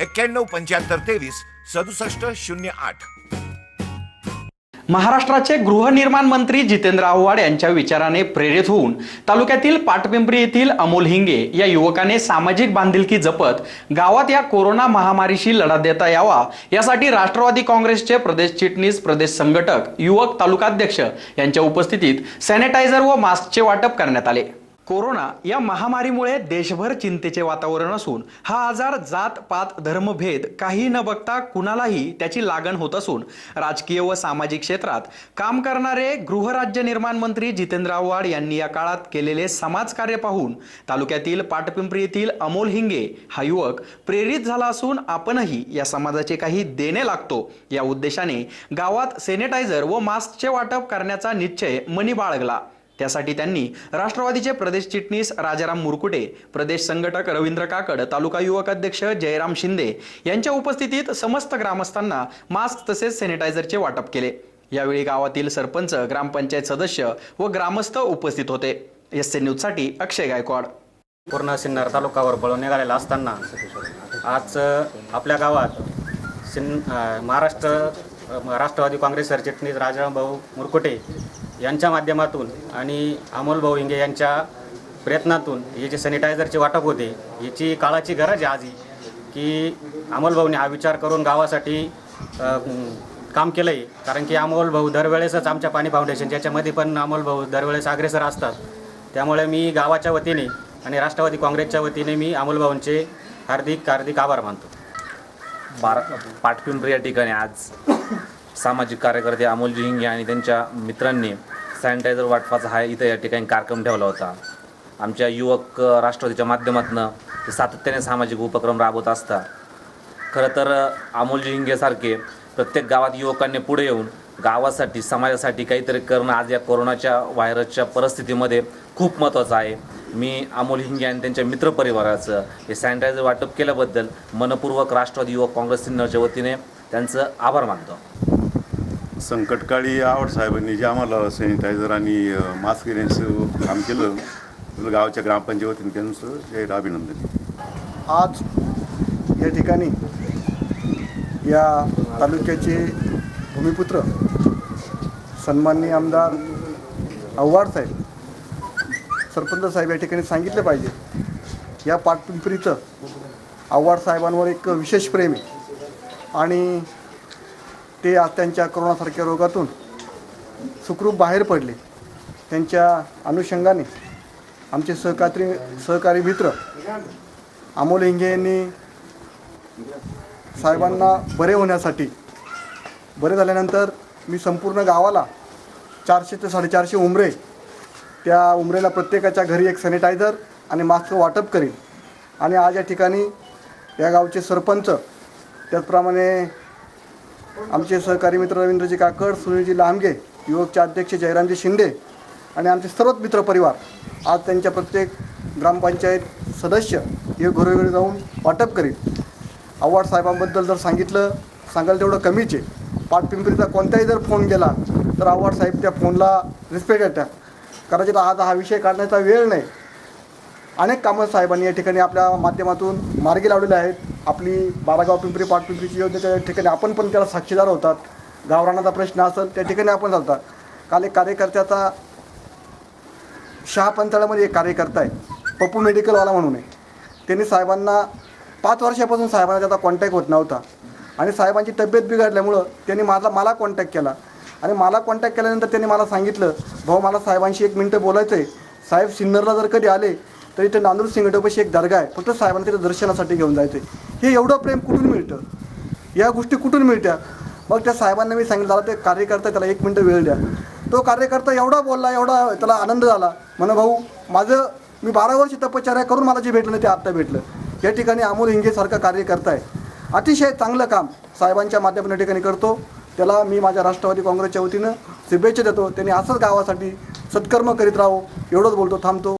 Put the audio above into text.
एक्क्याण्णव पंच्याहत्तर तेवीस सदुसष्ट शून्य आठ. महाराष्ट्राचे गृहनिर्माण मंत्री जितेंद्र आव्हाड यांच्या विचाराने प्रेरित होऊन तालुक्यातील पाटपिंपरी येथील अमोल हिंगे या युवकाने सामाजिक बांधिलकी जपत गावात या कोरोना महामारीशी लढा देता यावा यासाठी राष्ट्रवादी काँग्रेसचे प्रदेश चिटणीस प्रदेश संघटक युवक तालुकाध्यक्ष यांच्या उपस्थितीत सॅनिटायझर व मास्कचे वाटप करण्यात आले. कोरोना या महामारीमुळे देशभर चिंतेचे वातावरण असून हा आजार जात पात धर्मभेद काही न बघता कुणालाही त्याची लागण होत असून राजकीय व सामाजिक क्षेत्रात काम करणारे गृहराज्य निर्माण मंत्री जितेंद्र आव्हाड यांनी या काळात केलेले समाजकार्य पाहून तालुक्यातील पाटपिंपरी येथील अमोल हिंगे हा युवक प्रेरित झाला असून आपणही या समाजाचे काही देणे लागतो. या उद्देशाने गावात सॅनिटायझर व मास्कचे वाटप करण्याचा निश्चय मनी बाळगला. त्यासाठी त्यांनी राष्ट्रवादीचे प्रदेश चिटणीस राजाराम मुरकुटे प्रदेश संघटक रवींद्र काकड तालुका युवक अध्यक्ष जयराम शिंदे यांच्या उपस्थितीत समस्त ग्रामस्थांना मास्क तसेच सॅनिटायझरचे वाटप केले. यावेळी गावातील सरपंच ग्रामपंचायत सदस्य व ग्रामस्थ उपस्थित होते. एस एन न्यूजसाठी अक्षय गायकवाड. पूर्ण सिन्नर तालुकावर पळून निघालेला असताना आज आपल्या गावात सिन महाराष्ट्र राष्ट्रवादी काँग्रेस सरचिटणीस राजाराम भाऊ मुरकुटे यांच्या माध्यमातून आणि अमोल भाऊ हिंगे यांच्या प्रयत्नातून हे जे सॅनिटायझरचे वाटप होते याची काळाची गरज आहे आजही की अमोल भाऊने हा विचार करून गावासाठी काम केलं आहे कारण की अमोल भाऊ दरवेळेसच आमच्या पाणी फाउंडेशन ज्याच्यामध्ये पण अमोल भाऊ दरवेळेस अग्रेसर असतात. त्यामुळे मी गावाच्या वतीने आणि राष्ट्रवादी काँग्रेसच्या वतीने मी अमोल भाऊंचे हार्दिक हार्दिक आभार मानतो. बारा पाटपिंपरी या ठिकाणी आज सामाजिक कार्यकर्ते अमोलजी हिंगे आणि त्यांच्या मित्रांनी सॅनिटायझर वाटपाचा हा इथं या ठिकाणी कार्यक्रम ठेवला होता. आमच्या युवक राष्ट्रवादीच्या माध्यमातून ते सातत्याने सामाजिक उपक्रम राबवत असतात. खरं तर अमोलजी हिंगेसारखे प्रत्येक गावात युवकांनी पुढे येऊन गावासाठी समाजासाठी काहीतरी करणं आज या कोरोनाच्या व्हायरसच्या परिस्थितीमध्ये खूप महत्त्वाचं आहे. मी अमोल हिंगे आणि त्यांच्या मित्रपरिवाराचं हे सॅनिटायझर वाटप केल्याबद्दल मनपूर्वक राष्ट्रवादी युवक काँग्रेस सिन्नरच्या वतीने त्यांचं आभार मानतो. संकटकाळी आवड साहेबांनी जे आम्हाला सॅनिटायझर आणि मास्क देण्याचं काम केलं गावाच्या ग्रामपंचायतीने त्यांचं जय अभिनंदन. आज या ठिकाणी या तालुक्याचे भूमिपुत्र सन्माननीय आमदार आव्हाड साहेब सरपंच साहेब या ठिकाणी सांगितलं पाहिजे. या पाठपिंपरीचं आव्हाड साहेबांवर एक विशेष प्रेम आहे. आणि ते आज त्यांच्या कोरोनासारख्या रोगातून सुखरूप बाहेर पडले. त्यांच्या अनुषंगाने आमचे सहकारी सहकारी मित्र अमोल हिंगे यांनी साहेबांना बरे होण्यासाठी बरे झाल्यानंतर मी संपूर्ण गावाला चारशे ते साडेचारशे उमरे त्या उमरेला प्रत्येकाच्या घरी एक सॅनिटायझर आणि मास्कचं वाटप करीन. आणि आज या ठिकाणी या गावचे सरपंच त्याचप्रमाणे आमचे सहकारी मित्र रवींद्रजी काकड सुनीलजी लांबगे युवकचे अध्यक्ष जयरामजी शिंदे आणि आमचे सर्वच मित्रपरिवार आज त्यांच्या प्रत्येक ग्रामपंचायत सदस्य हे घरोघरी जाऊन वाटप करीत आव्हाड साहेबांबद्दल जर सांगितलं सांगायला तेवढं कमीच आहे. पाटपिंपरीचा कोणताही जर फोन गेला तर आव्हाड साहेब त्या फोनला रिस्पेक्ट देतात. कदाचित आज हा विषय काढण्याचा वेळ नाही. अनेक कामं साहेबांनी या ठिकाणी आपल्या माध्यमातून मार्गी लावलेले आहेत. आपली बारागाव पिंपरी पाटपिंपरीची योजनेच्या ठिकाणी आपण पण त्याला साक्षीदार होतात गावरानाचा प्रश्न असेल त्या ठिकाणी आपण चालतात. काल एक कार्यकर्त्याचा शहापंथाळामध्ये एक कार्यकर्ता आहे पप्पू मेडिकलवाला म्हणून आहे. त्यांनी साहेबांना पाच वर्षापासून साहेबांना त्याचा कॉन्टॅक्ट होत नव्हता. आणि साहेबांची तब्येत बिघडल्यामुळं त्यांनी माझा मला कॉन्टॅक्ट केला. आणि मला कॉन्टॅक्ट केल्यानंतर त्यांनी मला सांगितलं भाऊ मला साहेबांशी एक मिनटं बोलायचं आहे साहेब सिन्नरला जर कधी आले तर इथे नांदूर सिंगटोपाशी एक दर्गा आहे. फक्त साहेबांना तिथे दर्शनासाठी घेऊन जायचं आहे हे एवढं प्रेम कुठून मिळतं? या गोष्टी कुठून मिळत्या? मग त्या साहेबांना मी सांगितलं झाला ते कार्यकर्ता त्याला एक मिनटं वेळ द्या. तो कार्यकर्ता एवढा बोलला एवढा त्याला आनंद झाला. म्हणा भाऊ माझं मी बारा वर्ष तपश्चर्या करून मला जे भेटलं ते आत्ता भेटलं. या ठिकाणी अमोल हिंगेसारखं कार्यकर्ता आहे. अतिशय चांगलं काम साहेबांच्या माध्यमातून या ठिकाणी करतो. त्याला मी माझ्या राष्ट्रवादी काँग्रेसच्या वतीनं शुभेच्छा देतो. त्यांनी असंच गावासाठी सत्कर्म करीत राहो. एवढंच बोलतो थांबतो.